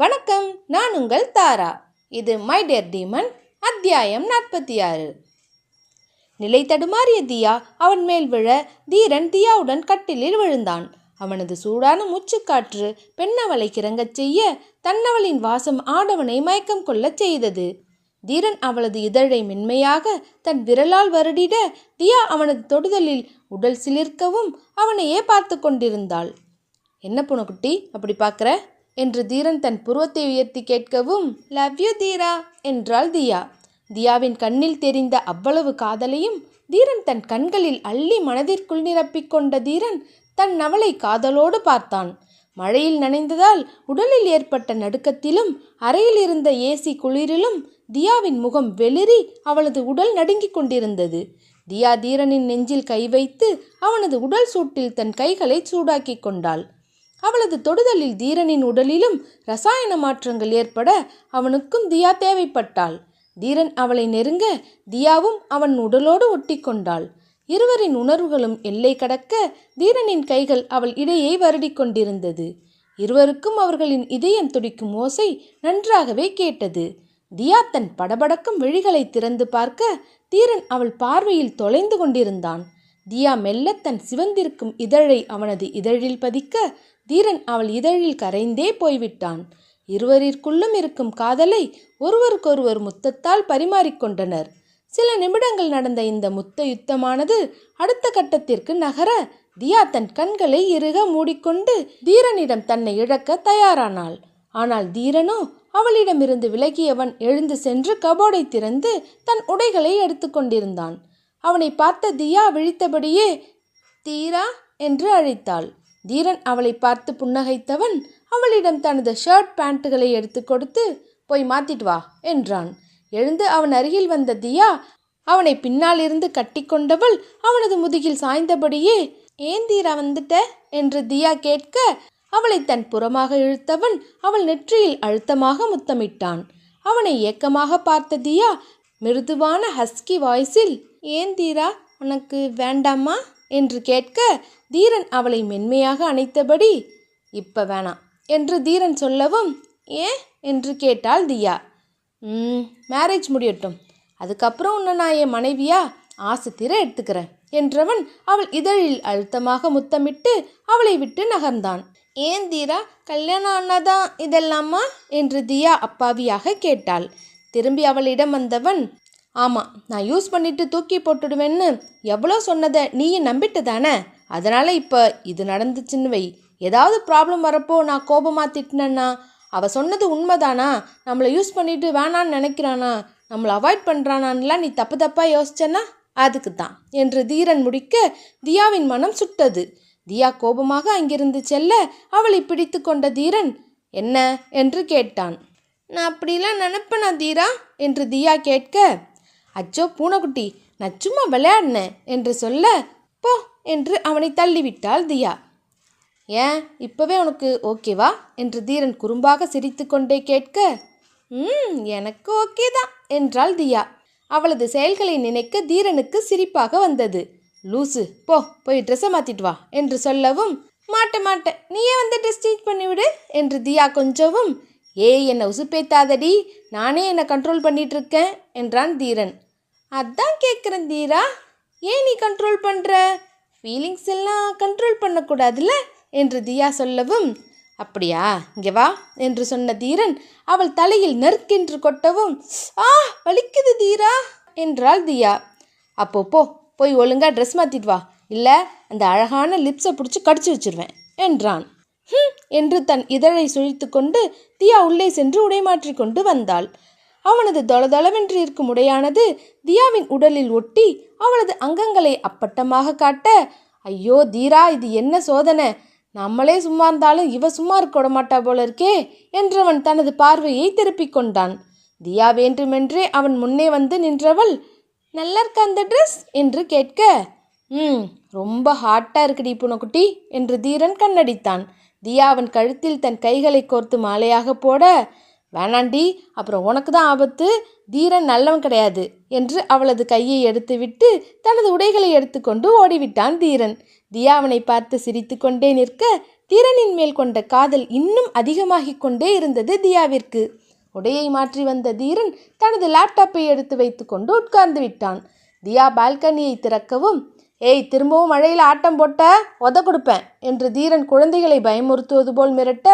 வணக்கம் நான் உங்கள் தாரா. இது மை டேர் டீமன் அத்தியாயம் நாற்பத்தி ஆறு நிலை தடுமாறிய தியா அவன் மேல் விழ தீரன் தியாவுடன் கட்டிலில் விழுந்தான். அவனது சூடான மூச்சுக்காற்று பெண்ணவளை கிறங்கச் செய்ய தன்னவளின் வாசம் ஆடவனை மயக்கம் கொள்ளச் செய்தது. தீரன் அவளது இதழை மென்மையாக தன் விரலால் வருடிட தியா அவனது தொடுதலில் உடல் சிலிர்க்கவும் அவனையே பார்த்து கொண்டிருந்தாள். என்ன புனக்குட்டி? அப்படி பார்க்குற? என்று தீரன் தன் புருவத்தை உயர்த்தி கேட்கவும் லவ் யூ தீரா என்றாள் தியா. தியாவின் கண்ணில் தெரிந்த அவ்வளவு காதலையும் தீரன் தன் கண்களில் அள்ளி மனதிற்குள் நிரப்பிக் கொண்ட தீரன் தன் நவளை காதலோடு பார்த்தான். மழையில் நனைந்ததால் உடலில் ஏற்பட்ட நடுக்கத்திலும் அறையில் இருந்த ஏசி குளிரிலும் தியாவின் முகம் வெளிரி அவளது உடல் நடுங்கிக் கொண்டிருந்தது. தியா தீரனின் நெஞ்சில் கை வைத்து அவனது உடல் சூட்டில் தன் கைகளை சூடாக்கிக் கொண்டாள். அவளது தொடுதலில் தீரனின் உடலிலும் ரசாயன மாற்றங்கள் ஏற்பட அவனுக்கும் தியா தேவைப்பட்டாள். தீரன் அவளை நெருங்க தியாவும் அவன் உடலோடு ஒட்டி கொண்டாள் இருவரின் உணர்வுகளும் எல்லை கடக்க தீரனின் கைகள் அவள் இடையை வருடிக் கொண்டிருந்தது. இருவருக்கும் அவர்களின் இதயம் துடிக்கும் ஓசை நன்றாகவே கேட்டது. தியா தன் படபடக்கும் விழிகளை திறந்து பார்க்க தீரன் அவள் பார்வையில் தொலைந்து கொண்டிருந்தான். தியா மெல்ல தன் சிவந்திருக்கும் இதழை அவனது இதழில் பதிக்க தீரன் அவள் இதழில் கரைந்தே போய்விட்டான். இருவரிற்குள்ளும் இருக்கும் காதலை ஒருவருக்கொருவர் முத்தத்தால் பரிமாறிக்கொண்டனர் சில நிமிடங்கள் நடந்த இந்த முத்த யுத்தமானது அடுத்த கட்டத்திற்கு நகர தியா தன் கண்களை இறுக மூடிக்கொண்டு தீரனிடம் தன்னை இழக்க தயாரானாள். ஆனால் தீரனோ அவளிடமிருந்து விலகியவன் எழுந்து சென்று கபோர்டை திறந்து தன் உடைகளை எடுத்துக்கொண்டிருந்தான் அவனை பார்த்த தியா விழித்தபடியே தீரா என்று அழைத்தாள். தீரன் அவளை பார்த்து புன்னகைத்தவன் அவளிடம் தனது ஷர்ட் பேண்ட்டுகளை எடுத்து கொடுத்து போய் மாத்திட்டு வா என்றான். எழுந்து அவன் அருகில் வந்த தியா அவனை பின்னால் இருந்து கட்டிக்கொண்டவள் அவனது முதுகில் சாய்ந்தபடியே ஏன் தீரா வந்துட்ட? என்று தியா கேட்க அவளை தன் புறமாக இழுத்தவன் அவள் நெற்றியில் அழுத்தமாக முத்தமிட்டான். அவனை ஏக்கமாக பார்த்த தியா மிருதுவான ஹஸ்கி வாய்ஸில் ஏன் தீரா உனக்கு வேண்டாமா? என்று கேட்க தீரன் அவளை மென்மையாக அணைத்தபடி? இப்ப வேணாம் என்று தீரன் சொல்லவும் ஏன் என்று கேட்டாள் தியா. ம் மேரேஜ் முடியட்டும். அதுக்கப்புறம் உன்னை நான் என் மனைவியா? ஆசை தீர எடுத்துக்கிறேன் என்றவன் அவள் இதழில் அழுத்தமாக முத்தமிட்டு அவளை விட்டு நகர்ந்தான். ஏன் தீரா? கல்யாணம் ஆனாதான் இதெல்லாமா? என்று தியா அப்பாவியாக கேட்டாள். திரும்பி அவளிடம் வந்தவன் ஆமாம் நான் யூஸ் பண்ணிவிட்டு தூக்கி போட்டுடுவேன்னு எவ்வளோ சொன்னதை நீயும் நம்பிட்டு தானே? அதனால் இப்போ இது நடந்துச்சுன்னு வை. ஏதாவது ப்ராப்ளம் வரப்போ நான் கோபமாக திட்டினேன்னா அவள் சொன்னது உண்மைதானா? நம்மளை யூஸ் பண்ணிவிட்டு வேணான்னு நினைக்கிறானா? நம்மளை அவாய்ட் பண்ணுறானான்லாம் நீ தப்பு தப்பாக யோசிச்சேன்னா அதுக்கு தான் என்று தீரன் முடிக்க தியாவின் மனம் சுட்டது. தியா கோபமாக அங்கிருந்து செல்ல அவளை பிடித்து கொண்ட தீரன் என்ன? என்று கேட்டான். நான் அப்படிலாம் நினப்பேனா தீரா? என்று தியா கேட்க அச்சோ பூனைக்குட்டி நான் சும்மா விளையாடினேன் என்று சொல்ல போ என்று அவனை தள்ளிவிட்டாள் தியா. ஏன் இப்போவே உனக்கு ஓகேவா என்று தீரன் குறும்பாக சிரித்துக்கொண்டே கேட்க ம் எனக்கு ஓகே தான் என்றாள் தியா. அவளது செயல்களை நினைக்க தீரனுக்கு சிரிப்பாக வந்தது. லூசு போ போய் ட்ரெஸ்ஸை மாற்றிட்டு வா என்று சொல்லவும் மாட்ட மாட்டேன் நீயே வந்து ட்ரெஸ் சேஞ்ச் பண்ணிவிடு என்று தியா கொஞ்சவும் ஏய் என்னை உசுப்பேத்தாதடி நானே என்னை கண்ட்ரோல் பண்ணிகிட்ருக்கேன் என்றான் தீரன். அதான் கேட்குறேன் தீரா. ஏன் நீ கண்ட்ரோல் பண்ணுற ஃபீலிங்ஸ் எல்லாம் கண்ட்ரோல் பண்ணக்கூடாதுல்ல? என்று தியா சொல்லவும் அப்படியா இங்கே வா என்று சொன்ன தீரன் அவள் தலையில் நெருக்கென்று கொட்டவும் ஆ வலிக்குது தீரா என்றாள் தியா. அப்போ போ போய் ஒழுங்காக ட்ரெஸ் மாற்றிட்டு வா. இல்லை அந்த அழகான லிப்ஸை பிடிச்சி கடிச்சு வச்சிருவேன் என்றான். ஹம் என்று தன் இதழை சுழித்து கொண்டு தியா உள்ளே சென்று உடை மாற்றிக் கொண்டு வந்தாள். அவனது தொளதொளவென்று இருக்கும் உடையானது தியாவின் உடலில் ஒட்டி அவளது அங்கங்களை அப்பட்டமாக காட்ட ஐயோ தீரா இது என்ன சோதனை? நம்மளே சும்மா இருந்தாலும் இவ சும்மா இருக்க மாட்டா போல இருக்கே என்றவன் தனது பார்வையை திருப்பிக் கொண்டான். தியா வேண்டுமென்றே அவன் முன்னே வந்து நின்றவள் நல்லா இருக்க அந்த ட்ரெஸ் என்று கேட்க ம் ரொம்ப ஹாட்டாக இருக்குடி புனக்குட்டி என்று தீரன் கண்ணடித்தான். தியா அவன் கழுத்தில் தன் கைகளை கோர்த்து மாலையாக போட வேணாண்டி அப்புறம் உனக்கு தான் ஆபத்து தீரன் நல்லவன் கிடையாது என்று அவளது கையை எடுத்துவிட்டு தனது உடைகளை எடுத்துக்கொண்டு ஓடிவிட்டான் தீரன். தியாவனை பார்த்து சிரித்து கொண்டே நிற்க தீரனின் மேல் கொண்ட காதல் இன்னும் அதிகமாகிக் கொண்டே இருந்தது தியாவிற்கு. உடையை மாற்றி வந்த தீரன் தனது லேப்டாப்பை எடுத்து வைத்துக்கொண்டு உட்கார்ந்து விட்டான். தியா பால்கனியை திறக்கவும் ஏய் திரும்பவும் மழையில் ஆட்டம் போட்ட உத கொடுப்பேன் என்று தீரன் குழந்தைகளை பயமுறுத்துவது போல் மிரட்ட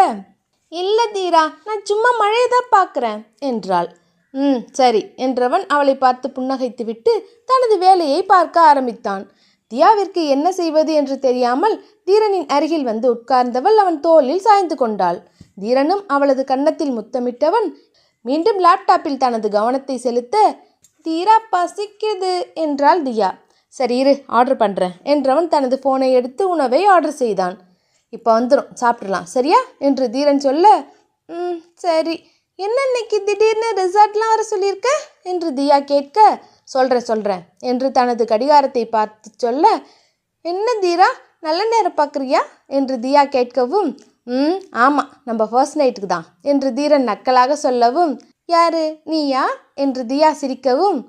இல்லை தீரா நான் சும்மா மழையை தான் பார்க்குறேன் என்றாள். ம் சரி என்றவன் அவளை பார்த்து புன்னகைத்துவிட்டு தனது வேலையை பார்க்க ஆரம்பித்தான். தியாவிற்கு என்ன செய்வது என்று தெரியாமல் தீரனின் அருகில் வந்து உட்கார்ந்தவள் அவன் தோளில் சாய்ந்து கொண்டாள். தீரனும் அவளது கன்னத்தில் முத்தமிட்டவன் மீண்டும் லேப்டாப்பில் தனது கவனத்தை செலுத்த தீரா பசிக்குது என்றாள் தியா. சரி இரு ஆர்டர் பண்ணுறேன் என்றவன் தனது ஃபோனை எடுத்து உணவை ஆர்டர் செய்தான். இப்போ வந்துடும் சாப்பிடலாம். சரியா? என்று தீரன் சொல்ல ம் சரி. என்ன இன்னைக்கு திடீர்னு ரிசார்ட்லாம் வர சொல்லியிருக்க? என்று தியா கேட்க சொல்கிறேன் சொல்கிறேன் என்று தனது கடிகாரத்தை பார்த்து சொல்ல என்ன தீரா நல்ல நேரம் பார்க்குறியா? என்று தியா கேட்கவும் ம் ஆமாம் நம்ம ஃபர்ஸ்ட் நைட்டுக்கு தான். என்று தீரன் நக்கலாக சொல்லவும் யாரு நீயா? என்று தியா சிரிக்கவும்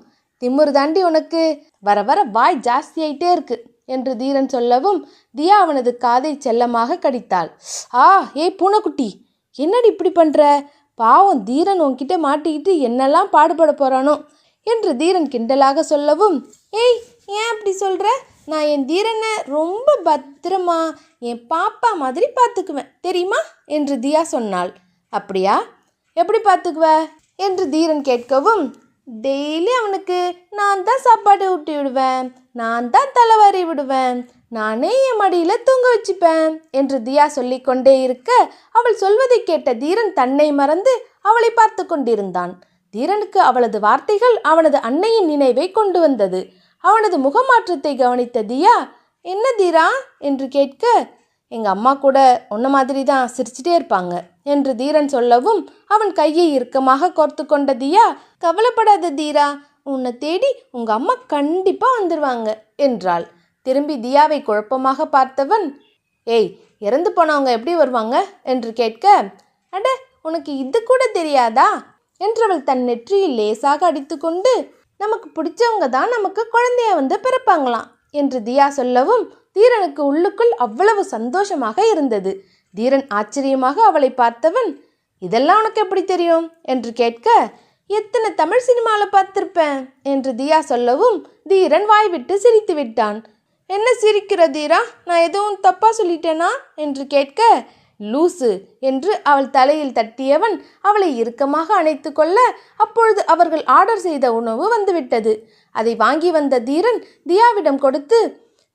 திமிரு தாண்டி உனக்கு வர வர வாய் ஜாஸ்தியாயிட்டே இருக்குது என்று தீரன் சொல்லவும் தியா அவனது காதை செல்லமாக கடித்தாள். ஆ ஏய் பூனைக்குட்டி என்னடி இப்படி பண்ணுற பாவம் தீரன் உன்கிட்ட மாட்டிக்கிட்டு என்னெல்லாம் பாடுபட போகிறானோ என்று தீரன் கிண்டலாக சொல்லவும் ஏய் ஏன் அப்படி சொல்கிற நான் என் தீரனை ரொம்ப பத்திரமா என் பாப்பா மாதிரி பார்த்துக்குவேன் தெரியுமா? என்று தியா சொன்னாள். அப்படியா? எப்படி பார்த்துக்குவ என்று தீரன் கேட்கவும் டெய்லி அவனுக்கு நான் தான் சாப்பாடு ஊட்டி விடுவேன் நான் தான் தலைவாரி விடுவேன் நானே என் மடியில் தூங்க வச்சுப்பேன் என்று தியா சொல்லிக்கொண்டே இருக்க அவள் சொல்வதை கேட்ட தீரன் தன்னை மறந்து அவளை பார்த்து கொண்டிருந்தான். தீரனுக்கு அவளது வார்த்தைகள் அவனது அன்னையின் நினைவை கொண்டு வந்தது. அவனது முகமாற்றத்தை கவனித்த தியா என்ன தீரா? என்று கேட்க எங்கள் அம்மா கூட உன்ன மாதிரி தான் சிரிச்சிட்டே இருப்பாங்க என்று தீரன் சொல்லவும் அவன் கையை இறுக்கமாக கோர்த்து கொண்ட தியா கவலைப்படாத தீரா உன்னை தேடி உங்கள் அம்மா கண்டிப்பாக வந்துடுவாங்க என்றாள். திரும்பி தியாவை குழப்பமாக பார்த்தவன் ஏய் இறந்து போனவங்க எப்படி வருவாங்க? என்று கேட்க அட உனக்கு இது கூட தெரியாதா? என்றவள் தன் நெற்றியில் லேசாக அடித்துக்கொண்டு நமக்கு பிடிச்சவங்க தான் நமக்கு குழந்தைய வந்து பிறப்பாங்களாம் என்று தியா சொல்லவும் தீரனுக்கு உள்ளுக்குள் அவ்வளவு சந்தோஷமாக இருந்தது. தீரன் ஆச்சரியமாக அவளை பார்த்தவன் இதெல்லாம் உனக்கு எப்படி தெரியும்? என்று கேட்க எத்தனை தமிழ் சினிமாவில் பார்த்திருப்பேன்? என்று தியா சொல்லவும் தீரன் வாய்விட்டு சிரித்து விட்டான். என்ன சிரிக்கிற தீரா? நான் எதுவும் தப்பாக சொல்லிட்டேனா? என்று கேட்க லூசு என்று அவள் தலையில் தட்டியவன் அவளை இறுக்கமாக அணைத்து கொள்ள அப்பொழுது அவர்கள் ஆர்டர் செய்த உணவு வந்துவிட்டது. அதை வாங்கி வந்த தீரன் தியாவிடம் கொடுத்து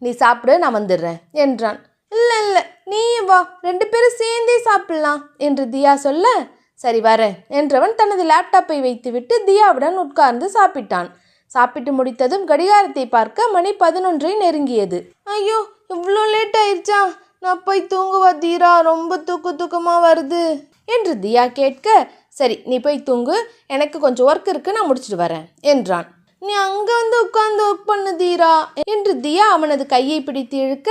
நீ சாப்பிடு நான் வந்துடுறேன் என்றான். இல்லை இல்லை நீயும் வா ரெண்டு பேரும் சேர்ந்தே சாப்பிடலாம் என்று தியா சொல்ல சரி வரேன் என்றவன் தனது லேப்டாப்பை வைத்துவிட்டு தியாவுடன் உட்கார்ந்து சாப்பிட்டான். சாப்பிட்டு முடித்ததும் கடிகாரத்தை பார்க்க மணி பதினொன்றை நெருங்கியது. ஐயோ இவ்வளோ லேட் ஆயிடுச்சா நான் போய் தூங்குவா தீரா ரொம்ப தூக்கு தூக்கமாக வருது என்று தியா கேட்க சரி நீ போய் தூங்கு எனக்கு கொஞ்சம் ஒர்க் இருக்கு நான் முடிச்சிட்டு வரேன் என்றான். நீ அங்கே வந்து உட்கார்ந்து ஒர்க் பண்ணு தீரா என்று தியா அவனது கையை பிடித்து இழுக்க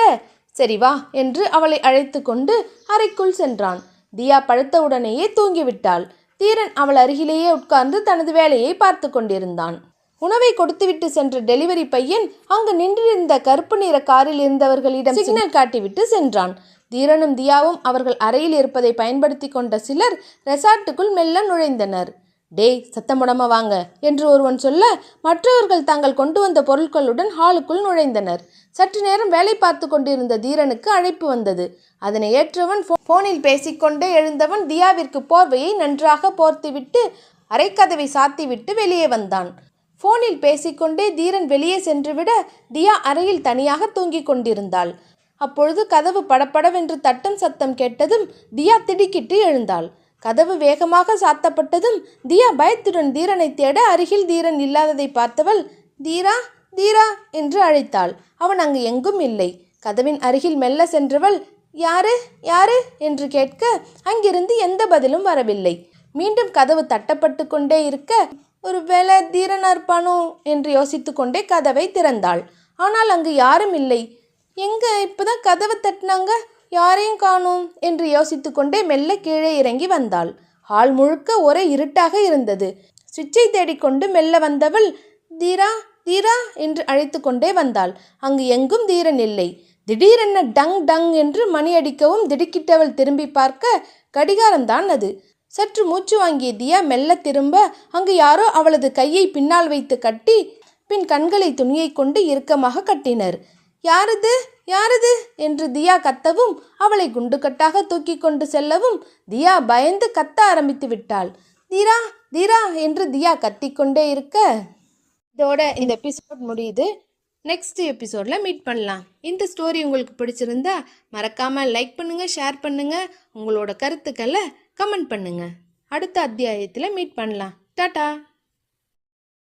சரி வா என்று அவளை அழைத்து கொண்டு அறைக்குள் சென்றான். தியா படுத்தவுடனேயே தூங்கிவிட்டாள். தீரன் அவள் அருகிலேயே உட்கார்ந்து தனது வேலையை பார்த்து கொண்டிருந்தான். உணவை கொடுத்துவிட்டு சென்ற டெலிவரி பையன் அங்கு நின்றிருந்த கருப்பு நிற காரில் இருந்தவர்களிடம் சிக்னல் காட்டிவிட்டு சென்றான். தீரனும் தியாவும் அவர்கள் அறையில் இருப்பதை பயன்படுத்தி கொண்ட சிலர் ரெசார்ட்டுக்குள் மெல்ல நுழைந்தனர். டேய் சத்தமுடமா வாங்க என்று ஒருவன் சொல்ல மற்றவர்கள் தாங்கள் கொண்டு வந்த பொருட்களுடன் ஹாலுக்குள் நுழைந்தனர். சற்று நேரம் வேலை பார்த்து கொண்டிருந்த தீரனுக்கு அழைப்பு வந்தது. அதனை ஏற்றவன் போனில் பேசிக்கொண்டே எழுந்தவன் தியாவிற்கு போர்வையை நன்றாக போர்த்துவிட்டு அரைக்கதவை சாத்திவிட்டு வெளியே வந்தான். போனில் பேசிக்கொண்டே தீரன் வெளியே சென்றுவிட தியா அறையில் தனியாக தூங்கிக் கொண்டிருந்தாள். அப்பொழுது கதவு படப்படவென்று தட்டும் சத்தம் கேட்டதும் தியா திடுக்கிட்டு எழுந்தாள். கதவு வேகமாக சாத்தப்பட்டதும் தியா பயத்துடன் தீரனை தேட அருகில் தீரன் இல்லாததை பார்த்தவள் தீரா தீரா என்று அழைத்தாள். அவன் அங்கு எங்கும் இல்லை. கதவின் அருகில் மெல்ல சென்றவள் யாரு யாரு? என்று கேட்க அங்கிருந்து எந்த பதிலும் வரவில்லை. மீண்டும் கதவு தட்டப்பட்டு கொண்டே இருக்க ஒருவேளை தீரனா இருப்பானோ என்று யோசித்து கொண்டே கதவை திறந்தாள். ஆனால் அங்கு யாரும் இல்லை. எங்க இப்போதான் கதவை தட்டினாங்க? யாரையும் காணோம் என்று யோசித்துக்கொண்டே மெல்ல கீழே இறங்கி வந்தாள். ஹால் முழுக்க ஒரே இருட்டாக இருந்தது. சுவிட்சை தேடிக்கொண்டு மெல்ல வந்தவள் தீரா தீரா என்று அழைத்து கொண்டே வந்தாள். அங்கு எங்கும் தீரன் இல்லை. திடீரென டங் டங் என்று மணி அடிக்கவும் திடுக்கிட்டவள் திரும்பி பார்க்க கடிகாரம்தான் அது. சற்று மூச்சு வாங்கிய தியா மெல்ல திரும்ப அங்கு யாரோ அவளது கையை பின்னால் வைத்து கட்டி பின் கண்களை துணியை கொண்டு இறுக்கமாக கட்டினர். யாரது யாரது? என்று தியா கத்தவும் அவளை குண்டுக்கட்டாக தூக்கி கொண்டு செல்லவும் தியா பயந்து கத்த ஆரம்பித்து விட்டாள். தீரா தீரா என்று தியா கத்திக்கொண்டே இருக்க. இதோட இந்த எபிசோட் முடியுது. நெக்ஸ்ட் எபிசோடில் மீட் பண்ணலாம். இந்த ஸ்டோரி உங்களுக்கு பிடிச்சிருந்தா மறக்காமல் லைக் பண்ணுங்கள் ஷேர் பண்ணுங்கள் உங்களோட கருத்துக்களை கமெண்ட் பண்ணுங்கள் அடுத்த அத்தியாயத்தில் மீட் பண்ணலாம். டாட்டா